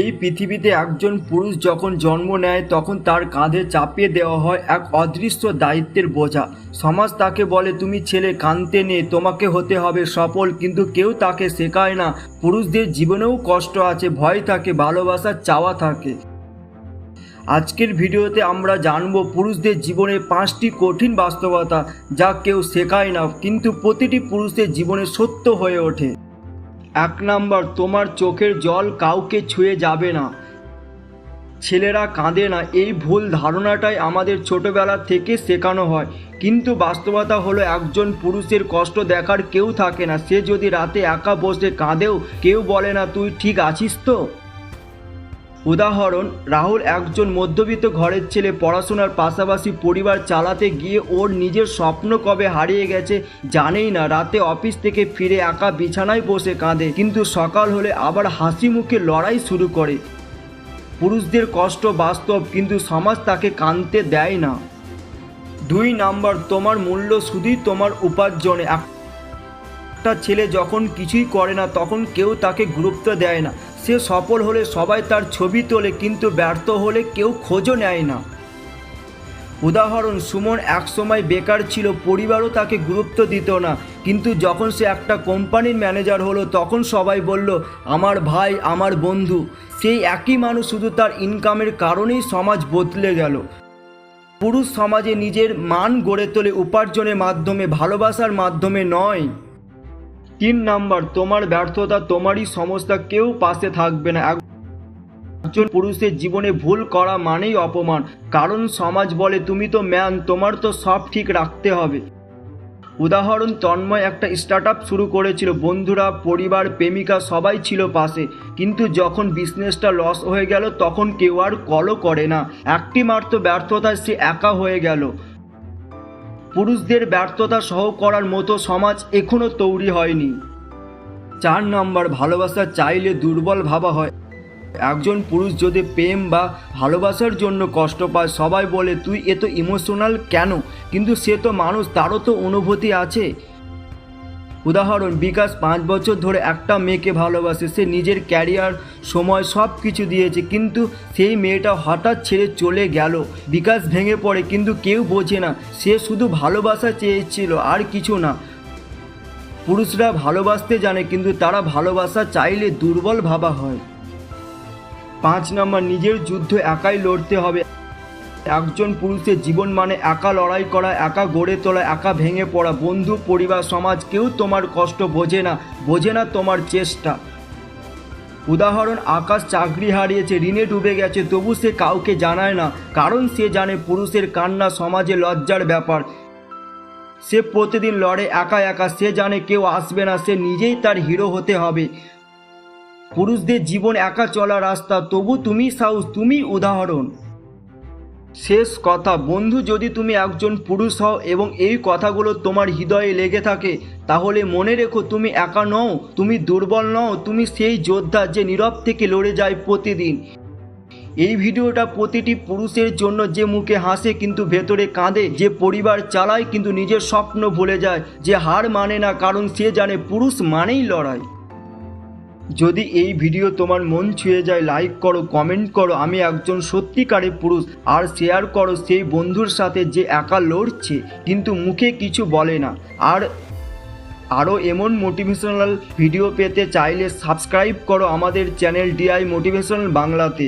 এই পৃথিবীতে একজন পুরুষ যখন জন্ম নেয়, তখন তার কাঁধে চাপিয়ে দেওয়া হয় এক অদৃশ্য দায়িত্বের বোঝা। সমাজ তাকে বলে, তুমি ছেলে কানতে নেই, তোমাকে হতে হবে সফল। কিন্তু কেউ তাকে শেখায় না। পুরুষদের জীবনেও কষ্ট আছে, ভয় থাকে, ভালোবাসার চাওয়া থাকে। আজকের ভিডিওতে আমরা জানব, পুরুষদের জীবনে পাঁচটি কঠিন বাস্তবতা যা কেউ শেখায় না, কিন্তু প্রতিটি পুরুষদের জীবনে সত্য হয়ে ওঠে। এক নাম্বার, তোমার চোখের জল কাউকে ছুঁয়ে যাবে না। ছেলেরা কাঁদে না। এই ভুল ধারণাটাই আমাদের ছোটবেলা থেকে শেখানো হয়। কিন্তু বাস্তবতা হলো, একজন পুরুষের কষ্ট দেখার কেউ থাকে না। সে যদি রাতে একা বসে কাঁদেও কেউ বলে না, তুই ঠিক আছিস তো? উদাহরণ, রাহুল একজন মধ্যবিত্ত ঘরের ছেলে, পড়াশোনার পাশাপাশি পরিবার চালাতে গিয়ে ওর নিজের স্বপ্ন কবে হারিয়ে গেছে জানেই না। রাতে অফিস থেকে ফিরে একা বিছানায় বসে কাঁদে, কিন্তু সকাল হলে আবার হাসি মুখে লড়াই শুরু করে। পুরুষদের কষ্ট বাস্তব, কিন্তু সমাজ তাকে কাঁদতে দেয় না। দুই নাম্বার, তোমার মূল্য শুধুই তোমার উপার্জনে। এক- একটা ছেলে যখন কিছুই করে না, তখন কেউ তাকে গুরুত্ব দেয় না। সে সফল হলে সবাই তার ছবি তোলে, কিন্তু ব্যর্থ হলে কেউ খোঁজও নেয় না। উদাহরণ, সুমন একসময় বেকার ছিল, পরিবারও তাকে গুরুত্ব দিত না, কিন্তু যখন সে একটা কোম্পানির ম্যানেজার হলো, তখন সবাই বলল, আমার ভাই, আমার বন্ধু। সেই একই মানুষ শুধু তার ইনকামের কারণেই সমাজ বদলে গেল। পুরুষ সমাজে নিজের মান গড়ে তোলে উপার্জনের মাধ্যমে, ভালোবাসার মাধ্যমে নয়। তিন নাম্বার, তোমার ব্যর্থতা, তোমারই সমস্যা, কেউ পাশে থাকবে না। এক- একজন পুরুষের জীবনে ভুল করা মানেই অপমান। কারণ সমাজ বলে, তুমি তো ম্যান, তোমার তো সব ঠিক রাখতে হবে। উদাহরণ, তন্ময় একটা স্টার্ট শুরু করেছিল। বন্ধুরা, পরিবার, প্রেমিকা সবাই ছিল পাশে। কিন্তু যখন বিজনেসটা লস হয়ে গেল, তখন কেউ আর কলও করে না। একটি মাত্র ব্যর্থতায় সে একা হয়ে গেল। পুরুষদের ব্যর্থতা সহ করার মতো সমাজ এখনও তৈরি হয়নি। চার নম্বর, ভালোবাসা চাইলে দুর্বল ভাবা হয়। একজন পুরুষ যদি প্রেম বা ভালোবাসার জন্য কষ্ট পায়, সবাই বলে, তুই এত ইমোশনাল কেন? কিন্তু সে তো মানুষ, তারও তো অনুভূতি আছে। উদাহরণ, বিকাশ পাঁচ বছর ধরে একটা মেয়েকে ভালোবাসে, সে নিজের ক্যারিয়ার, সময় সব কিছু দিয়েছে, কিন্তু সেই মেয়েটা হঠাৎ ছেড়ে চলে গেল। বিকাশ ভেঙে পড়ে, কিন্তু কেউ বোঝে না, সে শুধু ভালোবাসা চেয়েছিল, আর কিছু না। পুরুষরা ভালোবাসতে জানে, কিন্তু তারা ভালোবাসা চাইলে দুর্বল ভাবা হয়। পাঁচ নম্বর, নিজের যুদ্ধ একাই লড়তে হবে। একজন পুরুষের জীবন মানে একা লড়াই করা, একা গড়ে তোলা, একা ভেঙে পড়া। বন্ধু, পরিবার, সমাজ কেউ তোমার কষ্ট বোঝে না বোঝে না তোমার চেষ্টা। উদাহরণ, আকাশ চাকরি হারিয়েছে, ঋণে ডুবে গেছে, তবু সে কাউকে জানায় না, কারণ সে জানে পুরুষের কান্না সমাজে লজ্জার ব্যাপার। সে প্রতিদিন লড়ে, একা একা, সে জানে কেউ আসবে না, সে নিজেই তার হিরো হতে হবে। পুরুষদের জীবন একা চলা রাস্তা, তবু তুমি সাহস, তুমি উদাহরণ। শেষ কথা, বন্ধু, যদি তুমি একজন পুরুষ হও এবং এই কথাগুলো তোমার হৃদয়ে লেগে থাকে, তাহলে মনে রেখো তুমি একা নও, তুমি দুর্বল নও, তুমি সেই যোদ্ধা যে নীরব থেকে লড়ে যায় প্রতিদিন। এই ভিডিওটা প্রতিটি পুরুষের জন্য যে মুখে হাসে কিন্তু ভেতরে কাঁদে, যে পরিবার চালায় কিন্তু নিজের স্বপ্ন ভুলে যায়, যে হার মানে না, কারণ সে জানে পুরুষ মানেই লড়াই। যদি এই ভিডিও তোমার মন ছুঁয়ে যায় লাইক করো কমেন্ট করো, আমি একজন সত্যিকারে পুরুষ, আর শেয়ার করো সেই বন্ধুর সাথে যে একা লড়ছে, কিন্তু মুখে কিছু বলে না। আর আরও এমন মোটিভেশনাল ভিডিও পেতে চাইলে সাবস্ক্রাইব করো আমাদের চ্যানেল ডিআই মোটিভেশনাল বাংলাতে